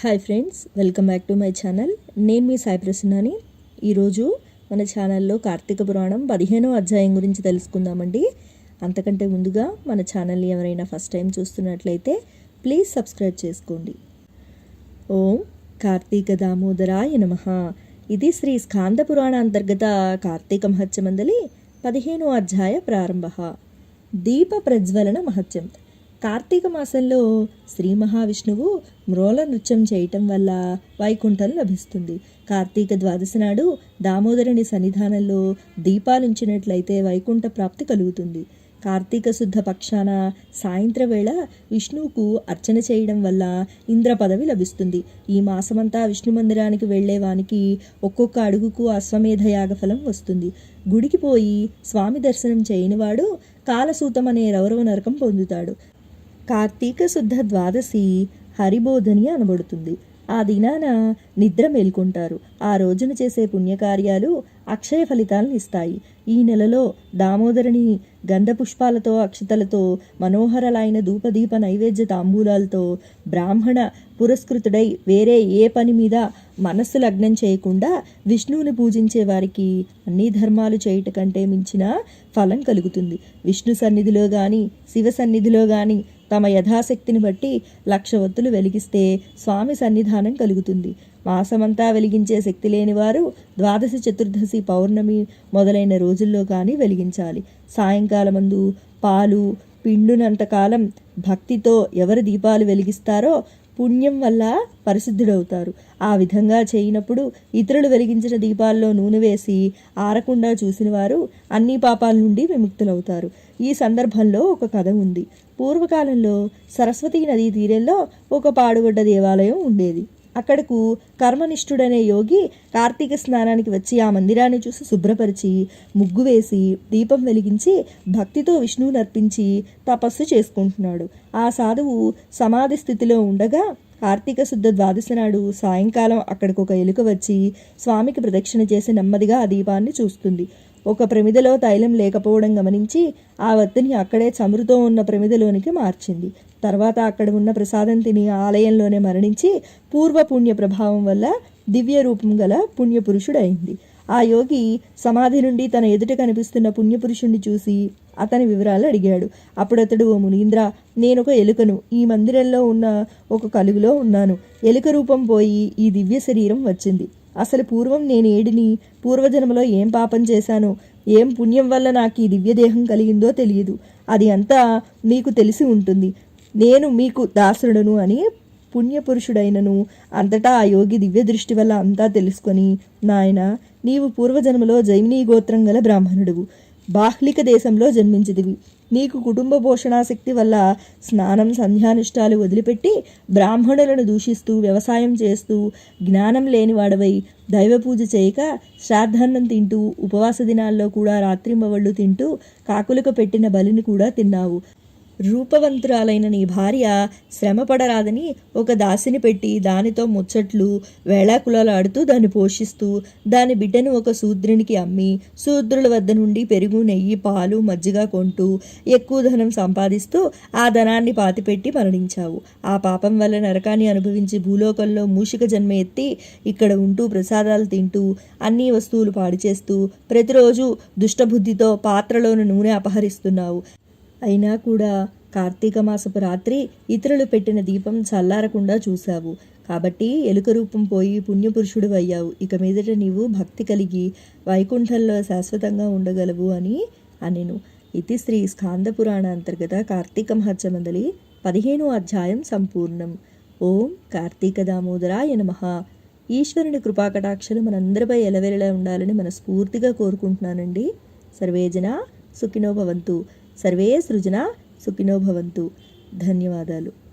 Hi friends welcome back to my channel. నేను మీ సాయి ప్రసన్నాని. ఈరోజు మన ఛానల్లో కార్తీక పురాణం పదిహేనో అధ్యాయం గురించి తెలుసుకుందామండి. అంతకంటే ముందుగా మన ఛానల్ని ఎవరైనా ఫస్ట్ టైం చూస్తున్నట్లయితే ప్లీజ్ సబ్స్క్రైబ్ చేసుకోండి. ఓం కార్తీక దామోదరాయ నమ. ఇది శ్రీ స్కాంద పురాణ అంతర్గత కార్తీక మహత్యమందలి పదిహేనో అధ్యాయ ప్రారంభ. దీప ప్రజ్వలన మహత్యం. కార్తీక మాసంలో శ్రీ మహావిష్ణువు మ్రోల నృత్యం చేయటం వల్ల వైకుంఠం లభిస్తుంది. కార్తీక ద్వాదశి నాడు దామోదరుని సన్నిధానంలో దీపాలుంచినట్లయితే వైకుంఠ ప్రాప్తి కలుగుతుంది. కార్తీక శుద్ధ పక్షాన సాయంత్ర వేళ విష్ణువుకు అర్చన చేయడం వల్ల ఇంద్ర పదవి లభిస్తుంది. ఈ మాసమంతా విష్ణు మందిరానికి వెళ్ళేవానికి ఒక్కొక్క అడుగుకు అశ్వమేధ యాగఫలం వస్తుంది. గుడికి పోయి స్వామి దర్శనం చేయనివాడు కాలసూతం అనే రౌరవ నరకం పొందుతాడు. కార్తీక శుద్ధ ద్వాదశి హరిబోధని అనబడుతుంది. ఆ దినాన నిద్ర మేల్కొంటారు. ఆ రోజున చేసే పుణ్యకార్యాలు అక్షయ ఫలితాలను ఇస్తాయి. ఈ నెలలో దామోదరుని గంధపుష్పాలతో అక్షతలతో మనోహరలైన ధూపదీప నైవేద్య తాంబూలాలతో బ్రాహ్మణ పురస్కృతుడై వేరే ఏ పని మీద మనస్సు లగ్నం చేయకుండా విష్ణువుని పూజించే వారికి అన్ని ధర్మాలు చేయుట కంటే మించిన ఫలం కలుగుతుంది. విష్ణు సన్నిధిలో కానీ శివ సన్నిధిలో కానీ తమ యథాశక్తిని బట్టి లక్ష వత్తులు వెలిగిస్తే స్వామి సన్నిధానం కలుగుతుంది. మాసమంతా వెలిగించే శక్తి లేని వారు ద్వాదశి చతుర్దశి పౌర్ణమి మొదలైన రోజుల్లో కానీ వెలిగించాలి. సాయంకాలమందు పాలు పిండునంతకాలం భక్తితో ఎవరు దీపాలు వెలిగిస్తారో పుణ్యం వల్ల పరిశుద్ధుడవుతారు. ఆ విధంగా చేయనప్పుడు ఇతరులు వెలిగించిన దీపాల్లో నూనె వేసి ఆరకుండా చూసిన వారు అన్ని పాపాల నుండి విముక్తులవుతారు. ఈ సందర్భంలో ఒక కథ ఉంది. పూర్వకాలంలో సరస్వతీ నదీ తీరంలో ఒక పాడుగడ్డ దేవాలయం ఉండేది. అక్కడకు కర్మనిష్ఠుడనే యోగి కార్తీక స్నానానికి వచ్చి ఆ మందిరాన్ని చూసి శుభ్రపరిచి ముగ్గు వేసి దీపం వెలిగించి భక్తితో విష్ణువుని అర్పించి తపస్సు చేసుకుంటున్నాడు. ఆ సాధువు సమాధి స్థితిలో ఉండగా కార్తీక శుద్ధ ద్వాదశి నాడు సాయంకాలం అక్కడికి ఒక ఎలుక వచ్చి స్వామికి ప్రదక్షిణ చేసి నెమ్మదిగా ఆ దీపాన్ని చూస్తుంది. ఒక ప్రమిదలో తైలం లేకపోవడం గమనించి ఆ వత్తిని అక్కడే చమురుతో ఉన్న ప్రమిదలోనికి మార్చింది. తర్వాత అక్కడ ఉన్న ప్రసాదం తిని ఆలయంలోనే మరణించి పూర్వ పుణ్య ప్రభావం వల్ల దివ్య రూపం గల పుణ్యపురుషుడైంది. ఆ యోగి సమాధి నుండి తన ఎదుట కనిపిస్తున్న పుణ్యపురుషుణ్ణి చూసి అతని వివరాలు అడిగాడు. అప్పుడు అతడు ఓ మునీంద్ర నేను ఒక ఎలుకను. ఈ మందిరంలో ఉన్న ఒక కలుగులో ఉన్నాను. ఎలుక రూపం పోయి ఈ దివ్య శరీరం వచ్చింది. అసలు పూర్వం నేను ఏడిని పూర్వజన్మలో ఏం పాపం చేశానో ఏం పుణ్యం వల్ల నాకు ఈ దివ్యదేహం కలిగిందో తెలియదు. అది అంతా మీకు తెలిసి ఉంటుంది. నేను మీకు దాసుడను అని పుణ్యపురుషుడైనను అంతటా ఆ యోగి దివ్య దృష్టి వల్ల అంతా తెలుసుకొని నాయన నీవు పూర్వజన్మలో జైమినీ గోత్రం గల బ్రాహ్మణుడువు. బాహ్లిక దేశంలో జన్మించిదివి నీకు కుటుంబ పోషణాశక్తి వల్ల స్నానం సంధ్యానుష్ఠాలు వదిలిపెట్టి బ్రాహ్మణులను దూషిస్తూ వ్యవసాయం చేస్తూ జ్ఞానం లేనివాడవై దైవ పూజ చేయక శ్రాద్ధాన్నం తింటూ ఉపవాస దినాల్లో కూడా రాత్రింబవళ్ళు తింటూ కాకులకు పెట్టిన బలిని కూడా తిన్నావు. రూపవంతురాలైన నీ భార్య శ్రమపడరాదని ఒక దాసిని పెట్టి దానితో ముచ్చట్లు వేళాకులాలాడుతూ దాన్ని పోషిస్తూ దాని బిడ్డను ఒక శూద్రునికి అమ్మి శూద్రుల వద్ద నుండి పెరుగు నెయ్యి పాలు మజ్జిగ కొంటూ ఎక్కువ ధనం సంపాదిస్తూ ఆ ధనాన్ని పాతిపెట్టి మరణించావు. ఆ పాపం వల్ల నరకాన్ని అనుభవించి భూలోకంలో మూషిక జన్మ ఎత్తి ఇక్కడ ఉంటూ ప్రసాదాలు తింటూ అన్ని వస్తువులు పాడు చేస్తూ ప్రతిరోజు దుష్టబుద్ధితో పాత్రలోని నూనె అపహరిస్తున్నావు. అయినా కూడా కార్తీక మాసపు రాత్రి ఇతరులు పెట్టిన దీపం చల్లారకుండా చూశావు. కాబట్టి ఎలుక రూపం పోయి పుణ్యపురుషుడు అయ్యావు. ఇక మీదట నీవు భక్తి కలిగి వైకుంఠంలో శాశ్వతంగా ఉండగలవు అని అనెను. ఇది శ్రీ స్కాంద పురాణ అంతర్గత కార్తీక మహత్యమందలి పదిహేను అధ్యాయం సంపూర్ణం. ఓం కార్తీక దామోదరాయ నమ. ఈశ్వరుని కృపాకటాక్షలు మనందరిపై ఎలవెలలా ఉండాలని మనస్ఫూర్తిగా కోరుకుంటున్నానండి. సర్వేజన సుఖినో భవంతు. సర్వే సృజన సుఖినో భవంతు. ధన్యవాదాలు.